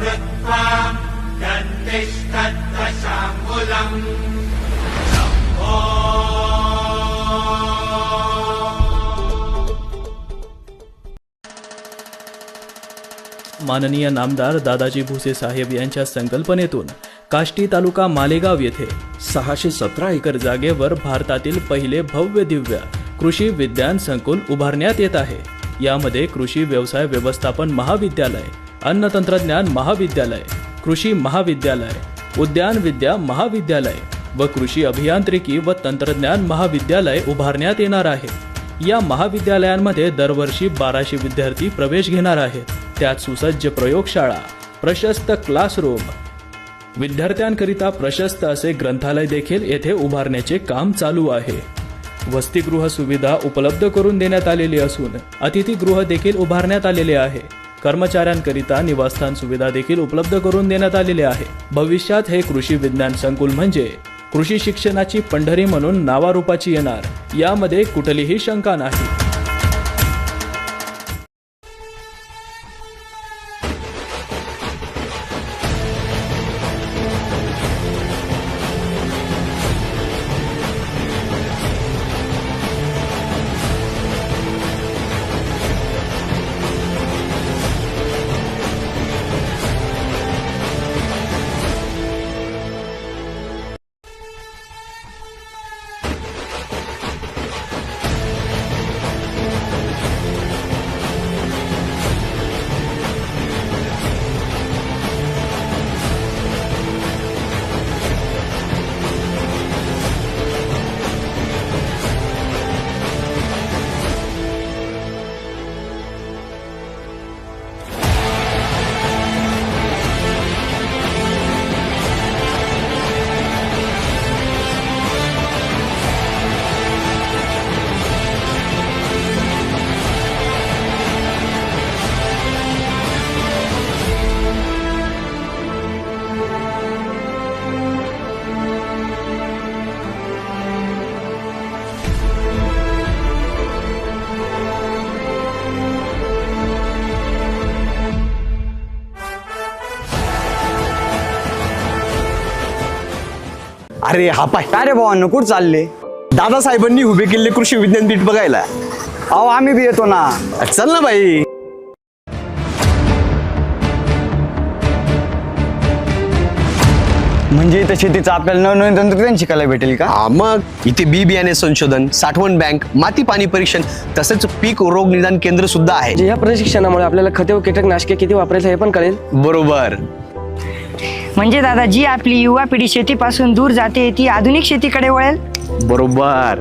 दन्तिष्ठद्दशाङ्गुलम् माननीय नामदार दादाजी भुसे साहेब यांच्या संकल्पनेतून काष्टी तालुका मालेगाव येथे सहाशे सतरा एकर जागेवर भारतातील पहिले भव्य दिव्य कृषी विज्ञान संकुल उभारण्यात येत आहे. यामध्ये कृषी व्यवसाय व्यवस्थापन महाविद्यालय अन्न तंत्रज्ञान महाविद्यालय कृषी महाविद्यालय उद्यान विद्या महाविद्यालय व कृषी अभियांत्रिकी व तंत्रज्ञान महाविद्यालय उभारण्यात येणार आहे. या महाविद्यालयांमध्ये दरवर्षी बाराशे विद्यार्थी प्रवेश घेणार आहेत. त्यात सुसज्ज प्रयोगशाळा प्रशस्त क्लासरूम विद्यार्थ्यांकरिता प्रशस्त असे ग्रंथालय देखील येथे उभारण्याचे काम चालू आहे. वसतिगृह सुविधा उपलब्ध करून देण्यात आलेली असून अतिथीगृह देखील उभारण्यात आलेले आहे. कर्मचाऱ्यांकरिता निवासस्थान सुविधा देखील उपलब्ध करून देण्यात आलेले आहे. भविष्यात हे कृषी विज्ञान संकुल म्हणजे कृषी शिक्षणाची पंढरी म्हणून नावारूपाची येणार. यामध्ये कुठलीही शंका नाही. अरे हा पाय. काय रे भावांनो कुठं चालले? दादासाहेबांनी उभे केलेले कृषी विज्ञानपीठ बघायला. अहो आम्ही बी येतो ना. चल ना बाई. म्हणजे इथं शेतीचं आपल्याला नवनवीन तंत्रज्ञान शिकायला भेटेल का? हा मग इथे बी बियाणे संशोधन साठवण बँक माती पाणी परीक्षण तसेच पीक रोग निदान केंद्र सुद्धा आहे. म्हणजे या प्रशिक्षणामुळे आपल्याला खते व कीटकनाशके किती वापरायचं हे पण कळेल. बरोबर. म्हणजे दादा जी आपली युवा पिढी शेतीपासून दूर जाते ती आधुनिक शेतीकडे वळेल? बरोबर.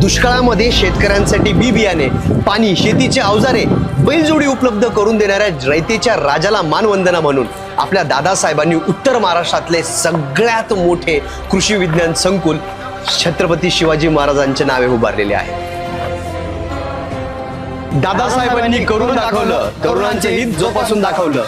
दुष्काळामध्ये शेतकऱ्यांसाठी बी बियाणे पाणी शेतीचे अवजारे बैलजोडी उपलब्ध करून देणाऱ्या रयतेच्या राजाला मानवंदना म्हणून आपल्या दादासाहेबांनी उत्तर महाराष्ट्रातले सगळ्यात मोठे कृषी विज्ञान संकुल छत्रपती शिवाजी महाराजांच्या नावे उभारलेले आहे. दादासाहेबांनी करून दाखवलं तरुणांचे हित जोपासून दाखवलं.